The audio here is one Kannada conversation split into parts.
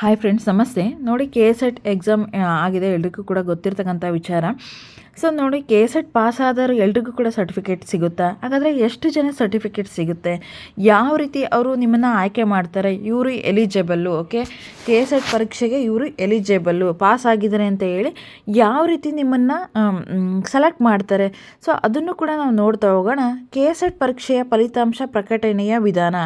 ಹಾಯ್ ಫ್ರೆಂಡ್ಸ್ ನಮಸ್ತೆ. ನೋಡಿ ಕೆ ಎಸ್ ಎಟ್ ಎಕ್ಸಾಮ್ ಆಗಿದೆ. ಎಲ್ರಿಗೂ ಕೂಡ ಗೊತ್ತಿರ್ತಕ್ಕಂಥ ವಿಚಾರ. ಸೊ ನೋಡಿ ಕೆ ಎಸ್ ಎಟ್ ಪಾಸ್ ಆದವರು ಎಲ್ರಿಗೂ ಕೂಡ ಸರ್ಟಿಫಿಕೇಟ್ ಸಿಗುತ್ತಾ? ಹಾಗಾದರೆ ಎಷ್ಟು ಜನ ಸರ್ಟಿಫಿಕೇಟ್ ಸಿಗುತ್ತೆ? ಯಾವ ರೀತಿ ಅವರು ನಿಮ್ಮನ್ನು ಆಯ್ಕೆ ಮಾಡ್ತಾರೆ? ಇವರು eligible okay K SET ಪರೀಕ್ಷೆಗೆ ಇವರು ಎಲಿಜಿಬಲ್ಲು ಪಾಸ್ ಆಗಿದ್ದಾರೆ ಅಂತ ಹೇಳಿ ಯಾವ ರೀತಿ ನಿಮ್ಮನ್ನು ಸೆಲೆಕ್ಟ್ ಮಾಡ್ತಾರೆ? ಸೊ ಅದನ್ನು ಕೂಡ ನಾವು ನೋಡ್ತಾ ಹೋಗೋಣ. ಕೆ ಎಸ್ ಎಟ್ ಪರೀಕ್ಷೆಯ ಫಲಿತಾಂಶ ಪ್ರಕಟಣೆಯ ವಿಧಾನ.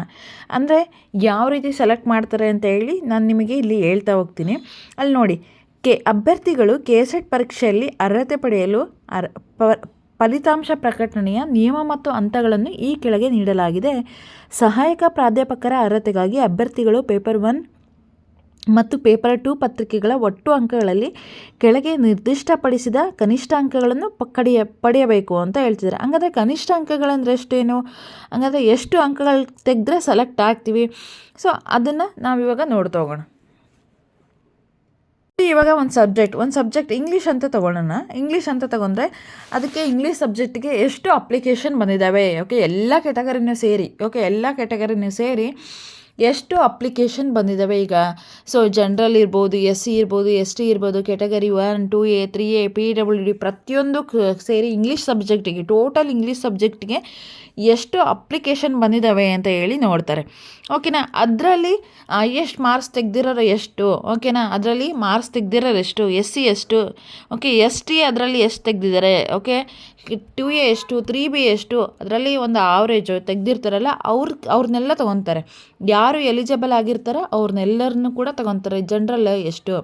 ಅಂದರೆ ಯಾವ ರೀತಿ ಸೆಲೆಕ್ಟ್ ಮಾಡ್ತಾರೆ ಅಂತ ಹೇಳಿ ನಾನು ನಿಮಗೆ ಇಲ್ಲಿ ಹೇಳ್ತಾ ಹೋಗ್ತೀನಿ. ಅಲ್ಲಿ ನೋಡಿ, ಕೆ, ಅಭ್ಯರ್ಥಿಗಳು ಕೆ ಎಸ್ ಎಡ್ ಪರೀಕ್ಷೆಯಲ್ಲಿ ಅರ್ಹತೆ ಪಡೆಯಲು ಅರ್, ಪ, ಫಲಿತಾಂಶ ಪ್ರಕಟಣೆಯ ನಿಯಮ ಮತ್ತು ಹಂತಗಳನ್ನು ಈ ಕೆಳಗೆ ನೀಡಲಾಗಿದೆ. ಸಹಾಯಕ ಪ್ರಾಧ್ಯಾಪಕರ ಅರ್ಹತೆಗಾಗಿ ಅಭ್ಯರ್ಥಿಗಳು ಪೇಪರ್ ಒನ್ ಮತ್ತು ಪೇಪರ್ ಟೂ ಪತ್ರಿಕೆಗಳ ಒಟ್ಟು ಅಂಕಗಳಲ್ಲಿ ಕೆಳಗೆ ನಿರ್ದಿಷ್ಟಪಡಿಸಿದ ಕನಿಷ್ಠ ಅಂಕಗಳನ್ನು ಕಡಿಯ, ಪಡೆಯಬೇಕು ಅಂತ ಹೇಳ್ತಿದ್ದಾರೆ. ಹಂಗಾದ್ರೆ ಕನಿಷ್ಠ ಅಂಕಗಳಂದ್ರೆ ಎಷ್ಟೇನು? ಹಂಗಾದ್ರೆ ಎಷ್ಟು ಅಂಕಗಳು ತೆಗೆದ್ರೆ ಸೆಲೆಕ್ಟ್ ಆಗ್ತೀವಿ? ಸೊ, ಅದನ್ನು ನಾವಿವಾಗ ನೋಡ್ತಾ ಹೋಗೋಣ. ಇವಾಗ ಒಂದು ಸಬ್ಜೆಕ್ಟ್ ಒಂದು ಸಬ್ಜೆಕ್ಟ್ ಇಂಗ್ಲೀಷ್ ಅಂತ ತೊಗೊಳ್ಳೋಣ ಇಂಗ್ಲೀಷ್ ಅಂತ ತಗೊಂಡ್ರೆ ಅದಕ್ಕೆ ಇಂಗ್ಲೀಷ್ ಸಬ್ಜೆಕ್ಟ್ಗೆ ಎಷ್ಟು ಅಪ್ಲಿಕೇಶನ್ ಬಂದಿದ್ದಾವೆ ಓಕೆ ಎಲ್ಲ ಕ್ಯಾಟಗರಿನೂ ಸೇರಿ ಓಕೆ ಎಲ್ಲ ಕ್ಯಾಟಗರಿನೂ ಸೇರಿ ಎಷ್ಟು ಅಪ್ಲಿಕೇಶನ್ ಬಂದಿದ್ದಾವೆ ಈಗ? ಸೊ ಜನ್ರಲ್ ಇರ್ಬೋದು ಎಸ್ ಸಿ ಇರ್ಬೋದು ಎಸ್ ಟಿ ಇರ್ಬೋದು category one two A three A P W D ಪ್ರತಿಯೊಂದು ಸೇರಿ ಇಂಗ್ಲೀಷ್ ಸಬ್ಜೆಕ್ಟಿಗೆ ಟೋಟಲ್ ಇಂಗ್ಲೀಷ್ ಸಬ್ಜೆಕ್ಟಿಗೆ ಎಷ್ಟು ಅಪ್ಲಿಕೇಶನ್ ಬಂದಿದ್ದಾವೆ ಅಂತ ಹೇಳಿ ನೋಡ್ತಾರೆ. ಓಕೆನಾ ಅದರಲ್ಲಿ ಎಷ್ಟು ಮಾರ್ಕ್ಸ್ ತೆಗ್ದಿರೋರು ಎಷ್ಟು? ಓಕೆನಾ ಅದರಲ್ಲಿ ಮಾರ್ಕ್ಸ್ ತೆಗ್ದಿರೋರು ಎಷ್ಟು? ಎಸ್ ಸಿ ಎಷ್ಟು? ಓಕೆ ಎಸ್ ಟಿ ಅದರಲ್ಲಿ ಎಷ್ಟು ತೆಗ್ದಿದ್ದಾರೆ ಓಕೆ ಟು ಎ ಎಷ್ಟು ತ್ರೀ ಬಿ ಎಷ್ಟು? ಅದರಲ್ಲಿ ಒಂದು ಆವ್ರೇಜು ತೆಗ್ದಿರ್ತಾರಲ್ಲ, ಅವ್ರ ಅವ್ರನ್ನೆಲ್ಲ ತೊಗೊತಾರೆ. ಯಾರು ಎಲಿಜಿಬಲ್ ಆಗಿರ್ತಾರೋ ಅವ್ರನ್ನೆಲ್ಲರನ್ನು ಕೂಡ ತಗೊತಾರೆ. ಜನರಲ್ ಎಷ್ಟು.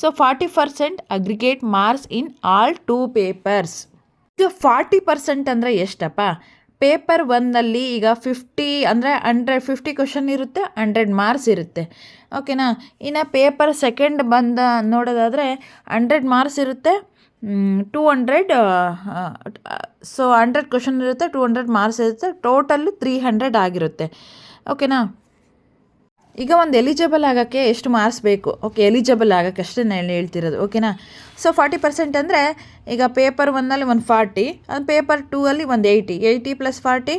So forty percent aggregate marks in all two papers ಈಗ ಫಾರ್ಟಿ ಪರ್ಸೆಂಟ್ ಅಂದರೆ ಎಷ್ಟಪ್ಪ? ಪೇಪರ್ ಒನ್ನಲ್ಲಿ ಈಗ ಫಿಫ್ಟಿ ಅಂದರೆ ಹಂಡ್ರೆಡ್ ಫಿಫ್ಟಿ ಕ್ವಶನ್ ಇರುತ್ತೆ ಹಂಡ್ರೆಡ್ ಮಾರ್ಕ್ಸ್ ಇರುತ್ತೆ. ಓಕೆನಾ ಇನ್ನು ಪೇಪರ್ ಸೆಕೆಂಡ್ ಬಂದ ನೋಡೋದಾದರೆ ಹಂಡ್ರೆಡ್ ಮಾರ್ಕ್ಸ್ ಇರುತ್ತೆ two hundred so hundred question ಇರುತ್ತೆ ಟೂ ಹಂಡ್ರೆಡ್ ಮಾರ್ಕ್ಸ್ ಇರುತ್ತೆ ಟೋಟಲ್ ತ್ರೀ ಹಂಡ್ರೆಡ್ ಆಗಿರುತ್ತೆ. ಓಕೆನಾ ಈಗ ಒಂದು ಎಲಿಜಿಬಲ್ ಆಗೋಕ್ಕೆ ಎಷ್ಟು ಮಾರ್ಕ್ಸ್ ಬೇಕು? ಓಕೆ ಎಲಿಜಿಬಲ್ ಆಗೋಕ್ಕೆ ಅಷ್ಟೇ ನಾನು ಹೇಳ್ತಿರೋದು ಓಕೆನಾ ಸೊ ಫಾರ್ಟಿ ಪರ್ಸೆಂಟ್ ಅಂದರೆ ಈಗ ಪೇಪರ್ ಒನ್ನಲ್ಲಿ ಒಂದು ಫಾರ್ಟಿ ಅದು ಪೇಪರ್ ಟೂ ಅಲ್ಲಿ ಒಂದು ಏಯ್ಟಿ ಏಯ್ಟಿ ಪ್ಲಸ್ ಫಾರ್ಟಿ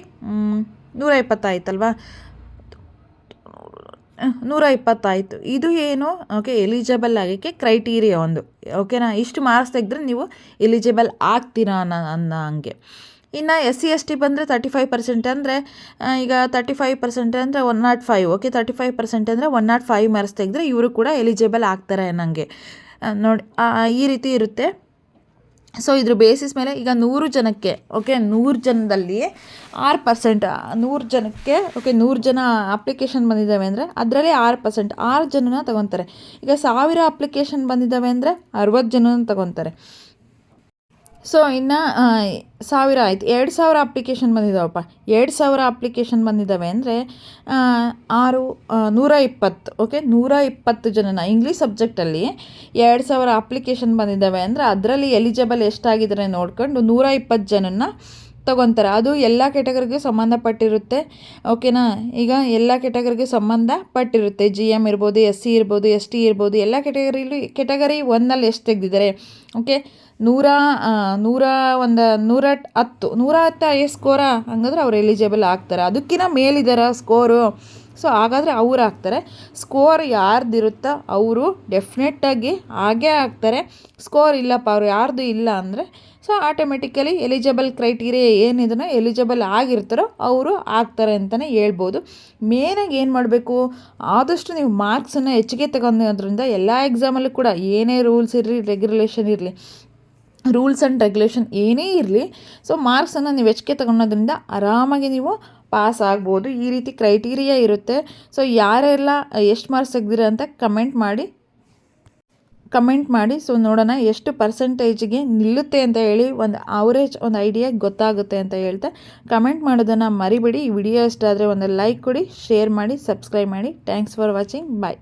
ನೂರ ಇಪ್ಪತ್ತಾಯ್ತಲ್ವಾ ನೂರ ಇಪ್ಪತ್ತಾಯಿತು ಇದು ಏನು? ಓಕೆ ಎಲಿಜಿಬಲ್ ಆಗೋಕ್ಕೆ ಕ್ರೈಟೀರಿಯಾ ಒಂದು ಓಕೆನಾ ಇಷ್ಟು ಮಾರ್ಕ್ಸ್ ತೆಗೆದ್ರೆ ನೀವು ಎಲಿಜಿಬಲ್ ಆಗ್ತೀರಾ ಅನ್ನೋ ಅನ್ನೋ ಹಂಗೆ. ಇನ್ನು ಎಸ್ ಸಿ ಎಸ್ ಟಿ ಬಂದರೆ ತರ್ಟಿ ಫೈವ್ ಪರ್ಸೆಂಟ್ ಅಂದರೆ ಈಗ ತರ್ಟಿ ಫೈವ್ ಪರ್ಸೆಂಟ್ ಅಂದರೆ one nought five okay thirty five percent ಅಂದರೆ ಒನ್ ನಾಟ್ ಫೈವ್ ಮಾರ್ಕ್ಸ್ ತೆಗೆದ್ರೆ ಇವರು ಕೂಡ ಎಲಿಜಿಬಲ್ ಆಗ್ತಾರೆ ನನಗೆ ನೋಡಿ ಈ ರೀತಿ ಇರುತ್ತೆ. ಸೊ ಇದ್ರ ಬೇಸಿಸ್ ಮೇಲೆ ಈಗ ನೂರು ಜನಕ್ಕೆ ಓಕೆ ನೂರು ಜನದಲ್ಲಿ ಆರು ಪರ್ಸೆಂಟ್ ನೂರು ಜನಕ್ಕೆ ಓಕೆ ನೂರು ಜನ ಅಪ್ಲಿಕೇಶನ್ ಬಂದಿದ್ದಾವೆ ಅಂದರೆ ಅದರಲ್ಲಿ ಆರು ಪರ್ಸೆಂಟ್ ಆರು ಜನನ ತಗೊತಾರೆ. ಈಗ ಸಾವಿರ ಅಪ್ಲಿಕೇಶನ್ ಬಂದಿದ್ದಾವೆ ಅಂದರೆ ಅರವತ್ತು ಜನನ ತಗೊತಾರೆ. ಸೊ ಇನ್ನು ಸಾವಿರ ಆಯ್ತು. ಎರಡು ಸಾವಿರ ಅಪ್ಲಿಕೇಶನ್ ಬಂದಿದ್ದಾವಪ್ಪ ಎರಡು ಸಾವಿರ ಅಪ್ಲಿಕೇಶನ್ ಬಂದಿದ್ದಾವೆ ಅಂದರೆ ಆರು ನೂರ ಇಪ್ಪತ್ತು ಓಕೆ ನೂರ ಇಪ್ಪತ್ತು ಜನನ ಇಂಗ್ಲೀಷ್ ಸಬ್ಜೆಕ್ಟಲ್ಲಿ ಎರಡು ಸಾವಿರ ಅಪ್ಲಿಕೇಶನ್ ಬಂದಿದ್ದಾವೆ ಅಂದರೆ, ಅದರಲ್ಲಿ ಎಲಿಜಿಬಲ್ ಎಷ್ಟಾಗಿದ್ದಾರೆ ನೋಡ್ಕೊಂಡು ನೂರ ಇಪ್ಪತ್ತು ಜನನ ತಗೊತಾರೆ. ಅದು ಎಲ್ಲ ಕೆಟಗರಿಗೆ ಸಂಬಂಧಪಟ್ಟಿರುತ್ತೆ ಓಕೆನಾ ಈಗ ಎಲ್ಲ ಕೆಟಗರಿಗೆ ಸಂಬಂಧಪಟ್ಟಿರುತ್ತೆ ಜಿ ಎಂ ಇರ್ಬೋದು ಎಸ್ ಸಿ ಇರ್ಬೋದು ಎಸ್ ಟಿ ಇರ್ಬೋದು, ಎಲ್ಲ ಕೆಟಗರಿಲಿ ಕೆಟಗರಿ ಒಂದಲ್ಲಿ ಎಷ್ಟು ತೆಗೆದಿದ್ದಾರೆ? ಓಕೆ ನೂರ ನೂರ ಒಂದು, ನೂರ ಹತ್ತು ನೂರ ಹತ್ತು ಐ ಸ್ಕೋರಾ ಹಂಗಂದ್ರೆ ಅವ್ರು ಎಲಿಜಿಬಲ್ ಆಗ್ತಾರೆ. ಅದಕ್ಕಿಂತ ಮೇಲಿದ್ದಾರೆ ಸ್ಕೋರು ಸೊ ಹಾಗಾದರೆ ಅವ್ರು ಆಗ್ತಾರೆ ಸ್ಕೋರ್ ಯಾರ್ದಿರುತ್ತೋ ಅವರು ಡೆಫಿನೆಟ್ಟಾಗಿ ಹಾಗೇ ಆಗ್ತಾರೆ ಸ್ಕೋರ್ ಇಲ್ಲಪ್ಪ, ಅವ್ರು ಯಾರ್ದು ಇಲ್ಲ ಅಂದರೆ ಸೊ ಆಟೋಮೆಟಿಕಲಿ ಎಲಿಜಿಬಲ್ ಕ್ರೈಟೀರಿಯಾ ಏನಿದನೋ ಎಲಿಜಿಬಲ್ ಆಗಿರ್ತಾರೋ ಅವರು ಆಗ್ತಾರೆ ಅಂತಲೇ ಹೇಳ್ಬೋದು. ಮೇನಾಗಿ ಏನು ಮಾಡಬೇಕು? ಆದಷ್ಟು ನೀವು ಮಾರ್ಕ್ಸನ್ನು ಹೆಚ್ಚಿಗೆ ತಗೊಂಡ್ರಿಂದ ಎಲ್ಲ ಎಕ್ಸಾಮಲ್ಲೂ ಕೂಡ ಏನೇ ರೂಲ್ಸ್ ಇರಲಿ ರೆಗ್ಯುಲೇಷನ್ ಇರಲಿ ರೂಲ್ಸ್ ಆ್ಯಂಡ್ ರೆಗ್ಯುಲೇಷನ್ ಏನೇ ಇರಲಿ ಸೊ ಮಾರ್ಕ್ಸನ್ನು ನೀವು ಹೆಚ್ಚಿಗೆ ತಗೊಳೋದ್ರಿಂದ ಆರಾಮಾಗಿ ನೀವು ಪಾಸ್ ಆಗ್ಬೋದು. ಈ ರೀತಿ ಕ್ರೈಟೀರಿಯಾ ಇರುತ್ತೆ. ಸೊ ಯಾರೆಲ್ಲ, ಎಷ್ಟು ಮಾರ್ಕ್ಸ್ ತೆಗ್ದಿರ ಅಂತ ಕಮೆಂಟ್ ಮಾಡಿ. ಕಮೆಂಟ್ ಮಾಡಿ. ಸೊ ನೋಡೋಣ ಎಷ್ಟು ಪರ್ಸೆಂಟೇಜ್ಗೆ ನಿಲ್ಲುತ್ತೆ ಅಂತ ಹೇಳಿ ಒಂದು ಅವರೇಜ್ ಒಂದು ಐಡಿಯಾ ಗೊತ್ತಾಗುತ್ತೆ ಅಂತ ಹೇಳ್ತಾ. ಕಮೆಂಟ್ ಮಾಡೋದನ್ನು ಮರಿಬೇಡಿ. ವಿಡಿಯೋ ಇಷ್ಟ ಆದರೆ ಒಂದು ಲೈಕ್ ಕೊಡಿ ಶೇರ್ ಮಾಡಿ ಸಬ್ಸ್ಕ್ರೈಬ್ ಮಾಡಿ. Thanks for watching bye